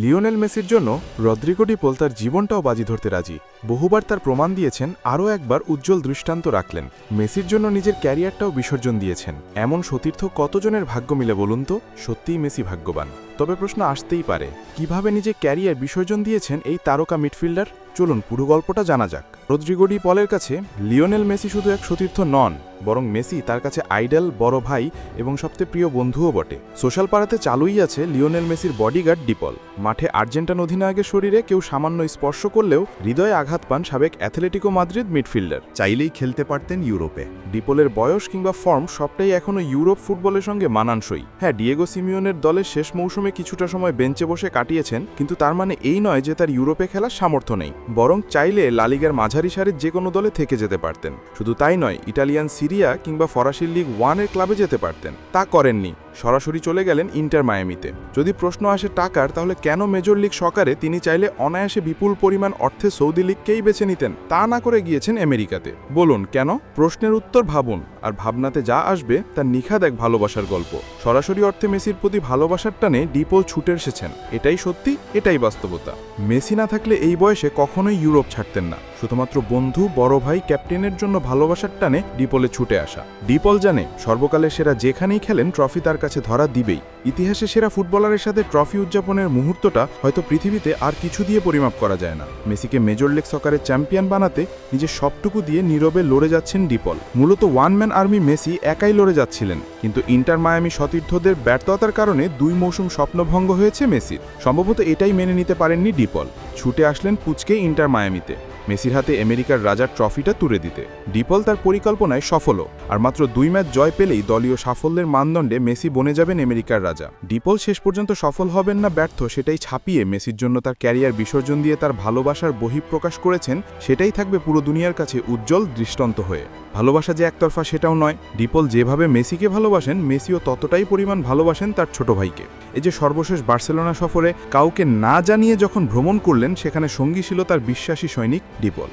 Lionel মেসির জন্য Rodrigo ডিপোল তার জীবনটাও বাজি ধরতে রাজি। বহুবার তার প্রমাণ দিয়েছেন, আরও একবার উজ্জ্বল দৃষ্টান্ত রাখলেন। মেসির জন্য নিজের ক্যারিয়ারটাও বিসর্জন দিয়েছেন। এমন সতীর্থ কতজনের ভাগ্য মিলে বলুন তো? সত্যিই মেসি ভাগ্যবান। তবে প্রশ্ন আসতেই পারে, কীভাবে নিজের ক্যারিয়ার বিসর্জন দিয়েছেন এই তারকা মিডফিল্ডার? চলুন পুরো গল্পটা জানা যাক। রদ্রিগো ডি পলের কাছে লিওনেল মেসি শুধু এক সতীর্থ নন বরং মেসি তার কাছে আইডল বড় ভাই এবং সবচেয়ে প্রিয় বন্ধুও বটে। সোশ্যাল পাড়াতে চালুই আছে লিওনেল মেসির বডিগার্ড ডিপল। মাঠে আর্জেন্টান অধিনায়কের শরীরে কেউ সামান্য স্পর্শ করলেও হৃদয়ে আঘাত পান সাবেক অ্যাথলেটিকো মাদ্রিদ মিডফিল্ডার। চাইলেই খেলতে পারতেন ইউরোপে। ডিপলের বয়স কিংবা ফর্ম সবটাই এখনও ইউরোপ ফুটবলের সঙ্গে মানানসই। হ্যাঁ ডিয়েগো সিমিওনের দলের শেষ মৌসুমে কিছুটা সময় বেঞ্চে বসে কাটিয়েছেন কিন্তু তার মানে এই নয় যে তার ইউরোপে খেলার সামর্থ্য নেই। বরং চাইলে লালিগার মাঝারি সারির যে কোনো দলে থেকে যেতে পারতেন। শুধু তাই নয়, ইটালিয়ান সিরিয়া কিংবা ফরাসি লিগ ওয়ানের ক্লাবে যেতে পারতেন। তা করেননি। সরাসরি চলে গেলেন ইন্টার মায়ামিতে। যদি প্রশ্ন আসে টাকার, তাহলে কেন মেজর লিগ সকারে তিনি চাইলে অনায়াসে বিপুল পরিমাণ অর্থে সৌদি লিগকেই বেছে নিতেন? তা না করে গিয়েছেন আমেরিকাতে। বলুন, কেন? প্রশ্নের উত্তর ভাবুন। আর ভাবনাতে যা আসবে তার নিখাদ এক ভালোবাসার গল্প। সরাসরি অর্থে মেসির প্রতি ভালোবাসার টানে ডিপোল ছুটে এসেছেন। এটাই সত্যি, এটাই বাস্তবতা। মেসি না থাকলে এই বয়সে কখনোই ইউরোপ ছাড়তেন না। শুধুমাত্র বন্ধু, বড় ভাই, ক্যাপ্টেনের জন্য ভালোবাসার টানে ডিপলে ছুটে আসা। ডিপল জানে, সর্বকালের সেরা যেখানেই খেলেন ট্রফি তার কাছে ধরা দিবেই। ইতিহাসে সেরা ফুটবলারের সাথে ট্রফি উদযাপনের মুহূর্তটা হয়তো পৃথিবীতে আর কিছু দিয়ে পরিমাপ করা যায় না। মেসিকে মেজর লিগ সকারের চ্যাম্পিয়ন বানাতে নিজের সবটুকু দিয়ে নীরবে লড়ে যাচ্ছেন ডিপল। মূলত ওয়ান ম্যান আর্মি মেসি একাই লড়ে যাচ্ছিলেন, কিন্তু ইন্টার মায়ামি সতীর্থদের ব্যর্থতার কারণে দুই মৌসুম স্বপ্নভঙ্গ হয়েছে মেসির। সম্ভবত এটাই মেনে নিতে পারেননি ডিপল। ছুটে আসলেন পুচকে ইন্টার মায়ামিতে। মেসির হাতে আমেরিকার রাজার ট্রফিটা তুলে দিতে। ডিপল তার পরিকল্পনায় সফলও, আর মাত্র দুই ম্যাচ জয় পেলেই দলীয় সাফল্যের মানদণ্ডে মেসি বনে যাবেন আমেরিকার রাজা। ডিপল শেষ পর্যন্ত সফল হবেন না ব্যর্থ, সেটাই ছাপিয়ে মেসির জন্য তার ক্যারিয়ার বিসর্জন দিয়ে তার ভালোবাসার বহিঃপ্রকাশ করেছেন, সেটাই থাকবে পুরো দুনিয়ার কাছে উজ্জ্বল দৃষ্টান্ত হয়ে। ভালোবাসা যে একতরফা সেটাও নয়, ডিপল যেভাবে মেসিকে ভালোবাসেন, মেসিও ততটাই পরিমাণ ভালোবাসেন তার ছোট ভাইকে। এই যে সর্বশেষ বার্সেলোনা সফরে কাউকে না জানিয়ে যখন ভ্রমণ করলেন, সেখানে সঙ্গী ছিল তার বিশ্বাসী সৈনিক ডিপল।